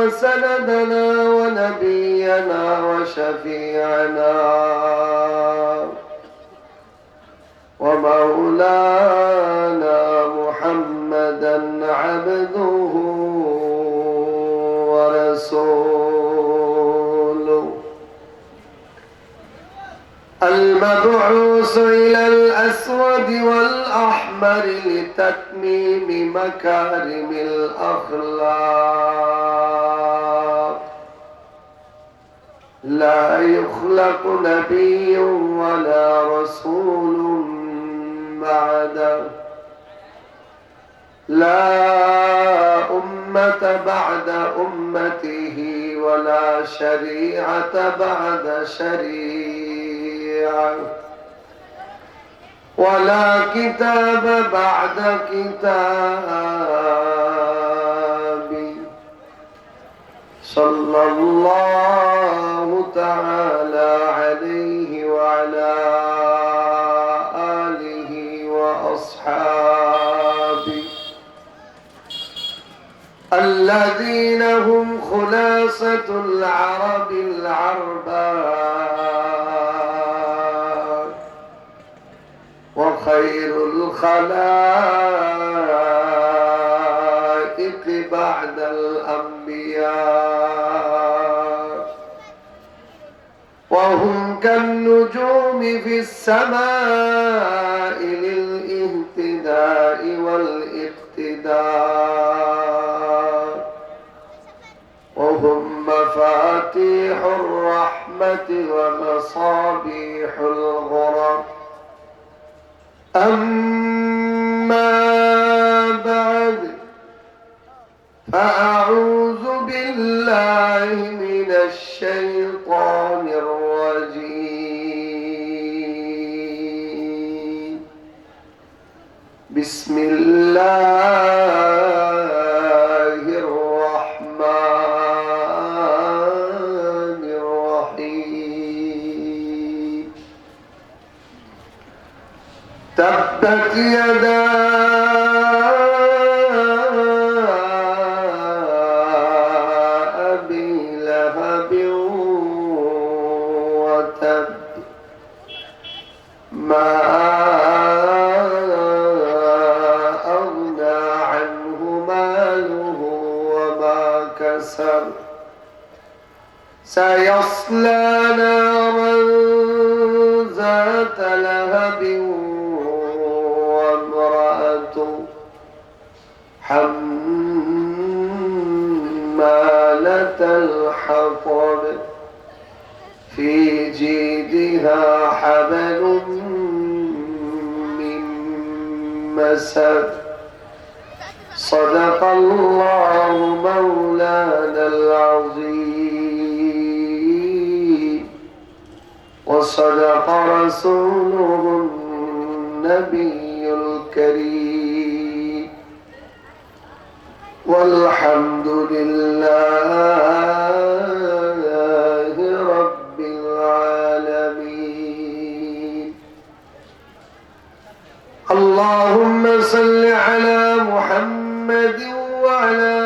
وسندنا ونبينا وشفيعنا ومولانا محمدا عبده ورسوله. المبعوث إلى الأسود والأحمر لتتميم مكارم الأخلاق. لا يخلق نبي ولا رسول بعده لا أمة بعد أمته ولا شريعة بعد شريعة. ولا كتاب بعد كتاب. صلى الله تعالى عليه وعلى آله وأصحابه. الذين هم خلاصة العرب العرباء. وخير الخلائق بعد الأنبياء. وهم كالنجوم في السماء للإهتداء والإقتداء. وهم مفاتيح الرحمة ومصابيح الغرب أما Tchau. الحطب في جيدها حبل من مسد. صدق الله مولانا العظيم. وصدق رسوله النبي الكريم. والحمد لله رب العالمين. اللهم صل على محمد وعلى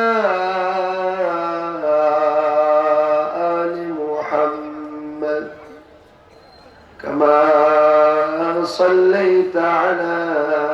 آل محمد. كما صليت على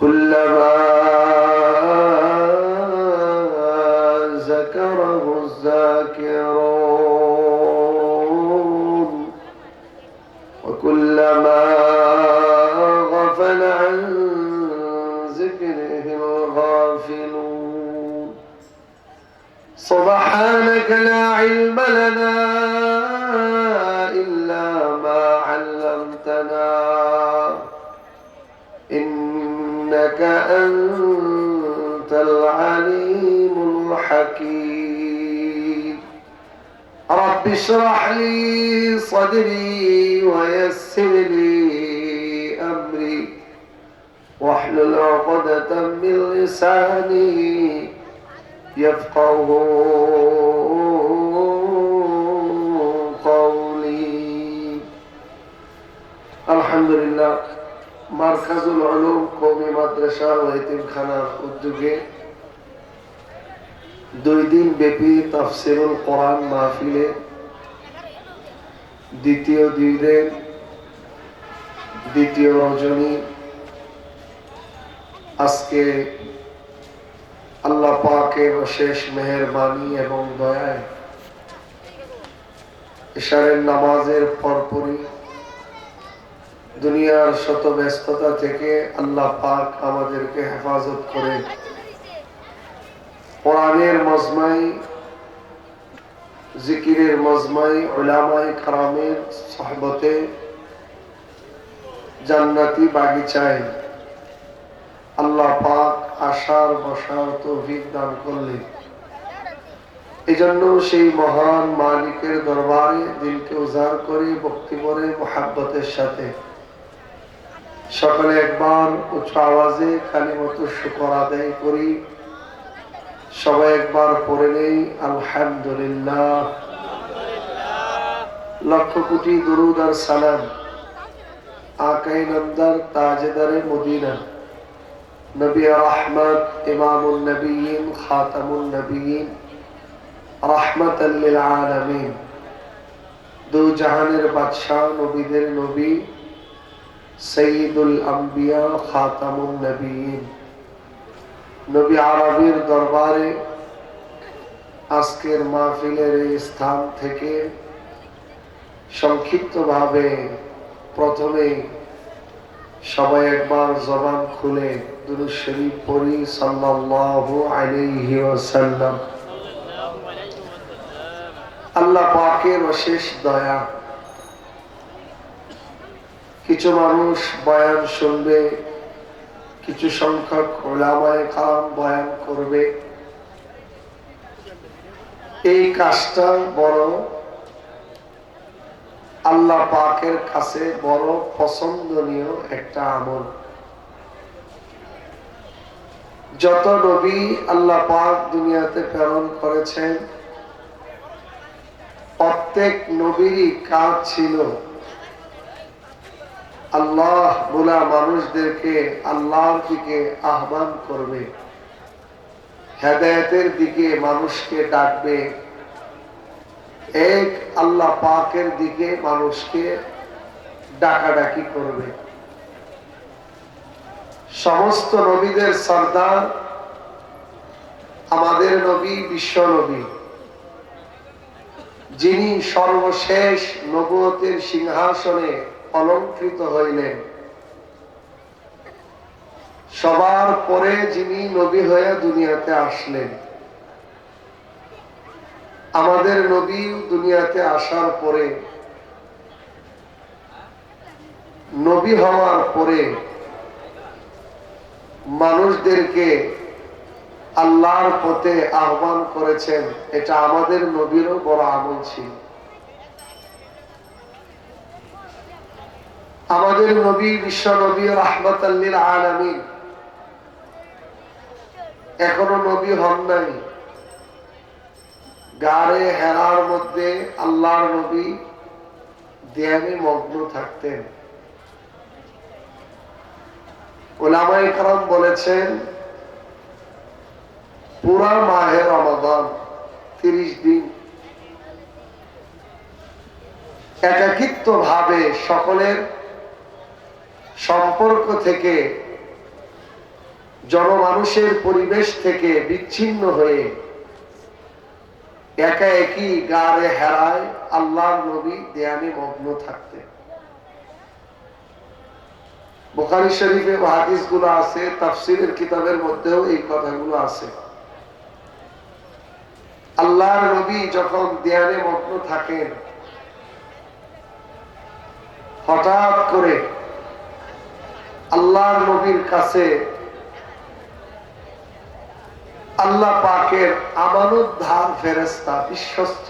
كلما رب اشرح لي صدري ويسر لي أمري واحلل عقدة من لساني يفقه قولي الحمد لله Markazul Alam কৌমি মাদ্রাসা ও এতিমখানার উদ্যোগে দুই দিন ব্যাপী তাফসিরুল কোরআন মাহফিলে দ্বিতীয় দিনের দ্বিতীয় রজনী। আজকে আল্লাহ পাকের অশেষ মেহরবানি এবং দয়ায় ইশারের নামাজের পরপরই দুনিয়ার শত ব্যস্ততা থেকে আল্লাহ পাক আমাদেরকে হেফাজত করে। কোরআনের মজমাই জিকিরের মজমাই ওলামাই কারামের সহবতে জান্নাতি বাগিচায় আল্লাহ পাক আশার বসার তৌফিক দান করলেন। এই জন্য সেই মহান মালিকের দরবারে দিলকে উজাড় করে ভক্তি করে মোহাব্বতের সাথে সকালে একবার উচ্চ আওয়াজে খালি মতো শুকর আদায় করি। সবাই একবার পড়ে নেই আলহামদুলিল্লাহ। লক্ষ কোটি দুরুদ আর সালাম আকাই নন্দার তাজেদারে মদিনা। নবী রহমত ইমামুল নবীন খাতামুল নবীন রহমত আলমিন। দু জাহানের বাদশাহ নবীদের নবী সঈদুল আম্বিয়া খাতামুল নবীন। নবী আরবির দরবারে আজকের মাহফিলের এই স্থান থেকে সংক্ষিপ্তভাবে প্রথমে সবাই একবার জবান খুলে আল্লাহ পাকের অশেষ দয়া। কিছু মানুষ বয়ান শুনবে, কিছু সংখ্যক ওলামায় কালাম বয়ান করবে। এই কাজটা বড় আল্লাহ পাকের কাছে বড় পছন্দনীয় একটা আমল। যত নবী আল্লাহ পাক দুনিয়াতে প্রেরণ করেছেন, প্রত্যেক নবীরই কাজ ছিল আল্লাহ বলা মানুষদেরকে আল্লাহর দিকে আহ্বান করবে। হেদায়তের দিকে মানুষকে ডাকবে। এক আল্লাহ পাকের দিকে মানুষকে ডাকাডাকি করবে। সমস্ত নবীদের সর্দার আমাদের নবী, বিশ্ব নবী। যিনি সর্বশেষ নবতের সিংহাসনে অলঙ্কৃত হইলেন। সবার পরে যিনি নবী হয়ে দুনিয়াতে আসলেন, আমাদের নবী দুনিয়াতে আসার পরে, নবী হওয়ার পরে মানুষদেরকে আল্লাহর পথে আহ্বান করেছেন, এটা আমাদের নবীরও বড় আমল ছিল। আমাদের নবী বিশ্ব নবী রহমত আল্লীর আলামিন এখনও নবী হন নাই। গাড়ে হেরার মধ্যে আল্লাহর নবী ধ্যানে মগ্ন থাকতেন। ওলামাই কারাম বলেছেন, পুরা মাহে রমাদান তিরিশ দিন। একাকিত্ব ভাবে সকলের সম্পর্ক থেকে জনমানুষের পরিবেশ থেকে বিচ্ছিন্ন হয়ে একা একই গাড়ে হেরায় আল্লাহর নবী দেয়ানে মগ্ন থাকতে। বোখারি শরীফে হাদিসগুলো আছে, তাফসিরের কিতাবের মধ্যেও এই কথাগুলো আছে। আল্লাহর নবী যখন দেয়ানে মগ্ন থাকেন, হঠাৎ করে আল্লাহর নবীর কাছে আল্লাহ পাকের আমানত ধার ফেরেস্তা বিশ্বস্ত।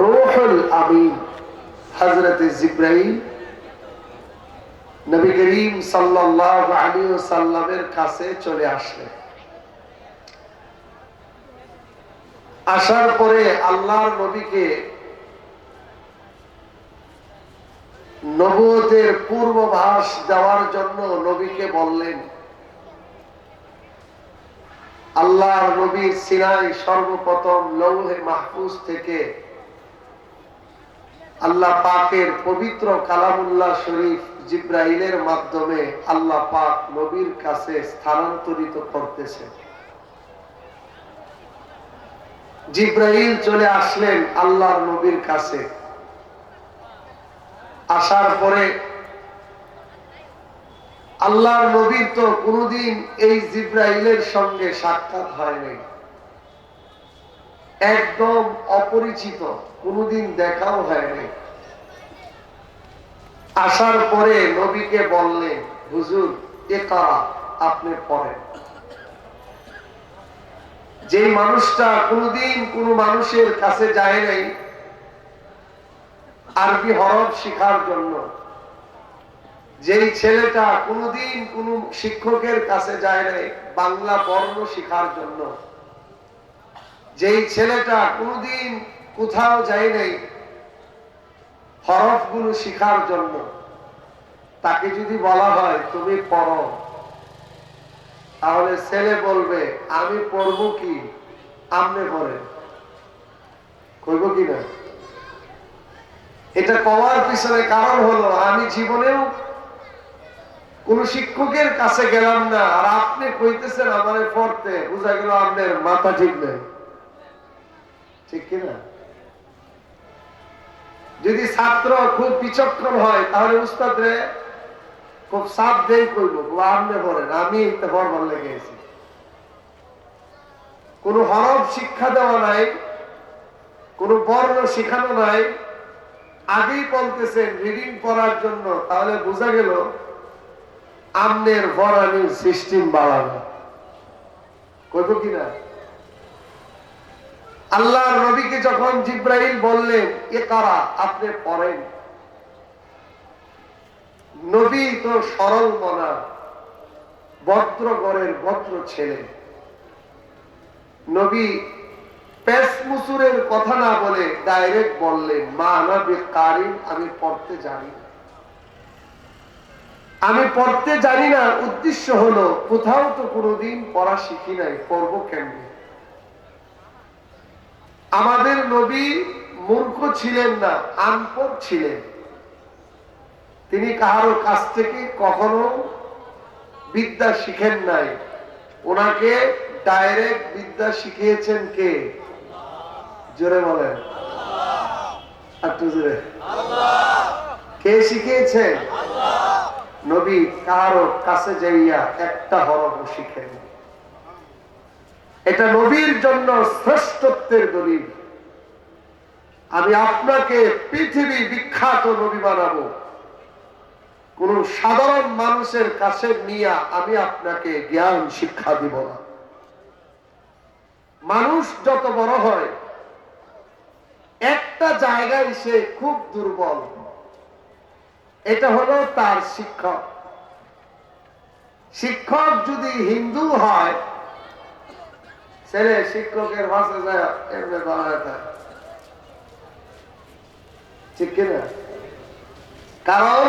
রোহুল আমিন হজরত জিব্রাহিম নবী করিম সাল্লামের কাছে চলে আসলেন। আসার পরে আল্লাহর নবীকে নবুয়তের পূর্বভাস দেওয়ার জন্য নবীকে বললেন আল্লাহর নবীর সিনাই সর্বপ্রথম লৌহে মাহফুজ থেকে আল্লাহ পাকের পবিত্র কালামুল্লাহ শরীফ জিব্রাইলের মাধ্যমে আল্লাহ পাক নবীর কাছে স্থানান্তরিত করতেছে। জিব্রাইল চলে আসলেন আল্লাহর নবীর কাছে। আসার পরে আল্লাহর নবীর তো কোনদিন এই জিব্রাইলের সঙ্গে সাক্ষাৎ হয়নি একদম অপরিচিত, কোনদিন দেখাও হয়নি আসার পরে নবীকে বললেন হুজুর, এ কারা? আপনি পড়েন। যে মানুষটা কোনদিন কোন মানুষের কাছে যায় নাই আরবি হরফ শিখার জন্য। যেই ছেলেটা কোনদিন কোন শিক্ষকের কাছে যায় নাই বাংলা বর্ণ শিখার জন্য। যেই ছেলেটা কোনদিন কোথাও যায় নাই হরফগুলো শিখার জন্য। তাকে যদি বলা হয়, তুমি পড়ো। তাহলে ছেলে বলবে, আমি পড়ব কি? আমনে পড়ে। কইব কি না? এটা কওয়ার পিছনে কারণ হলো, আমি জীবনেও কোন শিক্ষকের কাছে গেলাম না, আর আপনি কইতেছেন আমার পড়তে। বোঝা গেল আপনার মাথা ঠিক নেই। ঠিক কিনা? যদি ছাত্র খুব বিচক্ষণ হয়, তাহলে উস্তাদ খুব সাপ দেই করব আপনি বলেন আমি বরবার লেগে গেছি কোন হরফ শিক্ষা দেওয়া নাই, কোন বর্ণ শেখানো নাই। আগেই বলতেছেন, রিডিং করার জন্য। তাহলে বোঝা গেল আমনের বরানির সিস্টেম বাড়ানো কইব কিনা? আল্লাহ নবীকে যখন জিব্রাহিল বললেন এ কারা আপনি পড়েন। নবী তো সরল মনা ভদ্রগড়ের ভদ্র ছেলে। নবী পেস মুসুরের কথা না বলে ডাইরেক্ট বললেন, মা আনাবে কারিম আমি পড়তে জানি না। আমি পড়তে জানি না, উদ্দেশ্য হলো, কোথাও তো কোনোদিন পড়া শিখি নাই, পড়ব কেমনি? আমাদের নবী মূর্খ ছিলেন না আনপর ছিলেন। তিনি কারও কাছ থেকে কখনো বিদ্যা শিখেন নাই। ওনাকে ডাইরেক্ট বিদ্যা শিখিয়েছেন কে? জোরে বলেন। একটু জোরে। কে শিখিয়েছেন? নবী কারও কাছে যাইয়া একটা হরফ শিখেন এটা নবীর জন্য শ্রেষ্ঠত্বের দলিল। আমি আপনাকে পৃথিবী বিখ্যাত নবী বানাবো। কোন সাধারণ মানুষের কাছে নিয়ে আমি আপনাকে জ্ঞান শিক্ষা দিব না। মানুষ যত বড় হয়, একটা জায়গায় সে খুব দুর্বল। এটা হলো তার শিক্ষক। শিক্ষক যদি হিন্দু হয়, ছেলে শিক্ষকের ভাষা যায় ঠিক কিনা কারণ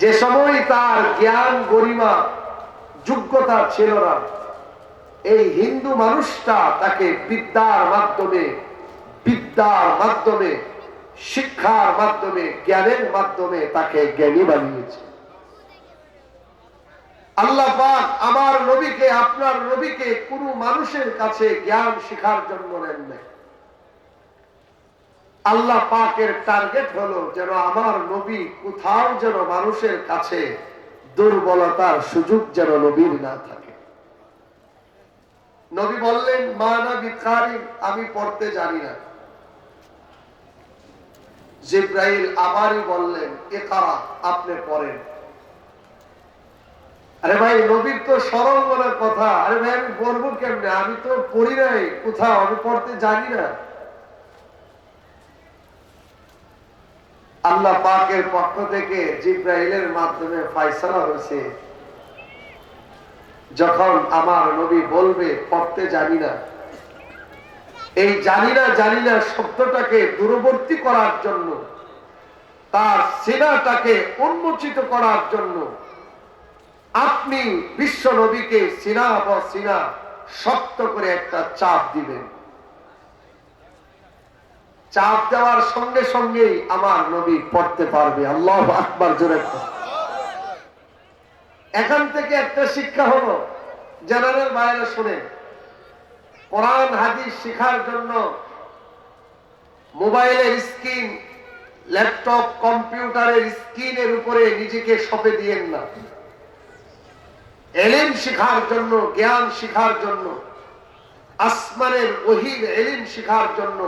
যে সময় তার জ্ঞান গরিমা যোগ্যতা ছিল না, এই হিন্দু মানুষটা তাকে বিদ্যার মাধ্যমে বিদ্যার মাধ্যমে শিক্ষার মাধ্যমে, জ্ঞানের মাধ্যমে তাকে জ্ঞানী বানিয়েছে। আল্লাহ আমার নবীকে, আপনার নবীকে কোনো মানুষের কাছে জ্ঞান শিখার জন্য নেন নাই। আল্লাহ পাকের টার্গেট হলো যেন আমার নবী কোথাও যেন মানুষের কাছে দুর্বলতার সুযোগ যেন নবীর না থাকে। নবী বললেন, মা না আমি পড়তে জানি না। জিব্রাইল আবারই বললেন, এ কারা? আপনি পড়েন। আরে ভাই, নবীর তো সরল বলার কথা। আরে ভাই, আমি বলব কেমনে? আমি তো পড়ি নাই। কোথাও? আমি পড়তে জানি না। আল্লাহ পাকের পক্ষ থেকে জিব্রাইলের মাধ্যমে ফাইসলা হয়েছে। যখন আমার নবী বলবে, পড়তে জানি না। এই জানি না জানি না শব্দটাকে দূরবর্তী করার জন্য, তার সিনাটাকে উন্মোচিত করার জন্য আপনি বিশ্ব নবীকে সিনা বা সিনা শক্ত করে একটা চাপ দিবেন চাপ দেওয়ার সঙ্গে সঙ্গেই আমার নবী পড়তে পারবে আল্লাহ আকবার, জোরে। এখান থেকে একটা শিক্ষা হলো, জেনারেল বাইরে শুনেন কোরআন, হাদিস শেখার জন্য মোবাইলের স্ক্রিন, ল্যাপটপ, কম্পিউটারের স্ক্রিনের উপরে নিজেকে সপে দিয়েন না। এলিম শিখার জন্য, জ্ঞান শিখার জন্য, আসমানের ওহির এলিম শিখার জন্য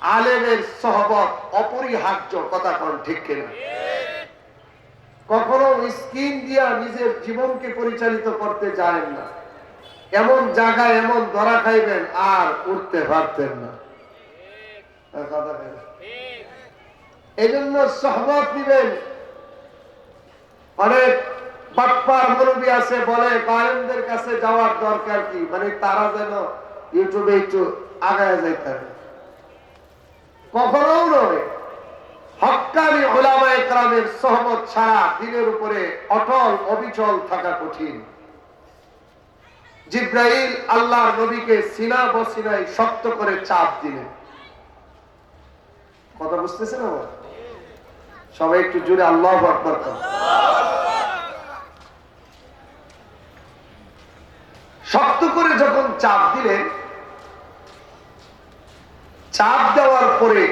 আলেমের সহবত অপরিহার্য কথা কোন ঠিক কিনা? কখনো স্কিন দিয়া নিজের জীবনকে পরিচালিত করতে জানেন না। এমন জায়গায়, এমন ধরা খাইবেন, আর উঠতে পারতেন না? এই জন্য সহমত নিবেন অনেক বাটপার মুরব্বী আছে, বলে গায়নদের কাছে যাওয়ার দরকার কি? মানে তারা যেন ইউটিউবে একটু আগায় যাইতে কখনো নয়, হকানি ওলামা একরামের সহমত ছাড়া দিনের উপরে অটল অবিচল থাকা কঠিন। জিব্রাইল আল্লাহ নবীকে সিনা বসিনায় শক্ত করে চাপ দিলেন। কথা বুঝতেছেন আমার? সবাই একটু জুড়ে আল্লাহ শক্ত করে যখন চাপ দিলেন, চাপ দেওয়ার পরে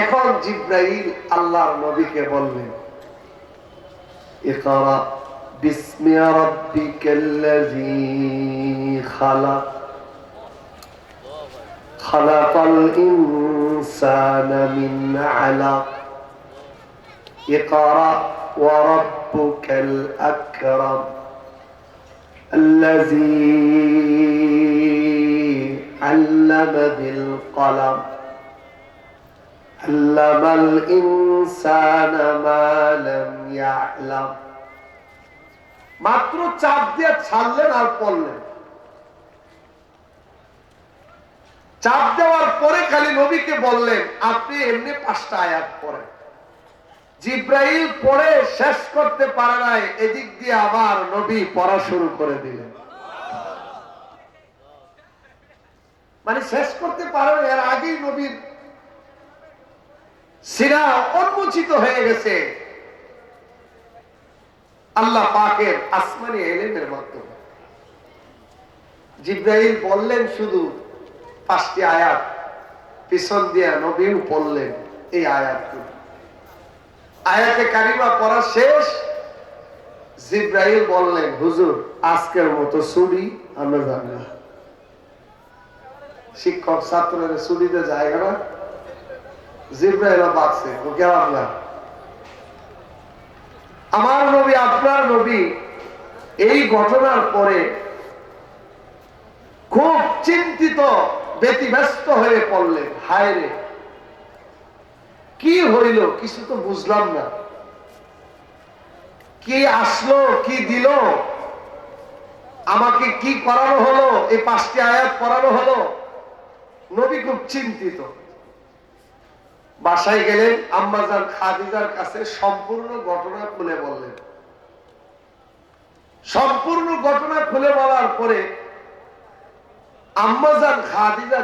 এখন জিব্রাইল আল্লাহর নবীকে বললেন, ইকরা باسم ربك الذي خلق. خلق الإنسان من علق. اقرأ وربك الأكرم الذي علم بالقلم. علم الإنسان ما لم يعلم. মাত্র চাপ দিয়ে ছাড়লেন আর পড়লেন। চাপ দেওয়ার পরে খালি নবীকে বললেন, আপনি এমনি পাঁচটা আয়াত পড়েন। জিব্রাইল পড়ে শেষ করতে পারে নাই, এদিক দিয়ে আবার নবী পড়া শুরু করে দিলেন। মানে শেষ করতে পারে এর আগেই নবীর সিনা উন্মোচিত হয়ে গেছে। আল্লাহ পাকের আসমানি এলেমের মাধ্যমে। জিব্রাইল বললেন শুধু পাঁচটি আয়াত, পিছন দিয়া নবীও পড়লেন এই আয়াতগুলো। আয়াতে কারিমা পড়া শেষ, জিব্রাইল বললেন, হুজুর, আজকের মতো ছুরি আমরা জানি না। শিক্ষক ছাত্রের ছুটিতে জায়গা না। জিব্রাইল বাঁচছে ও কেমন না নবী আপনার নবী এই ঘটনার পরে খুব চিন্তিত, ব্যতিব্যস্ত হয়ে পড়লেন হায় রে কি হইল কিছু তো বুঝলাম না। কি আসলো, কি দিল, আমাকে কি করানো হলো এই পাঁচটি আয়াত করানো হলো। নবী খুব চিন্তিত। বাসায় গেলেন, আম্মাজান খাদিজার কাছে সম্পূর্ণ ঘটনা খুলে বললেন। সম্পূর্ণ ঘটনা খুলে বলার পরে আম্মাজান খাদিজা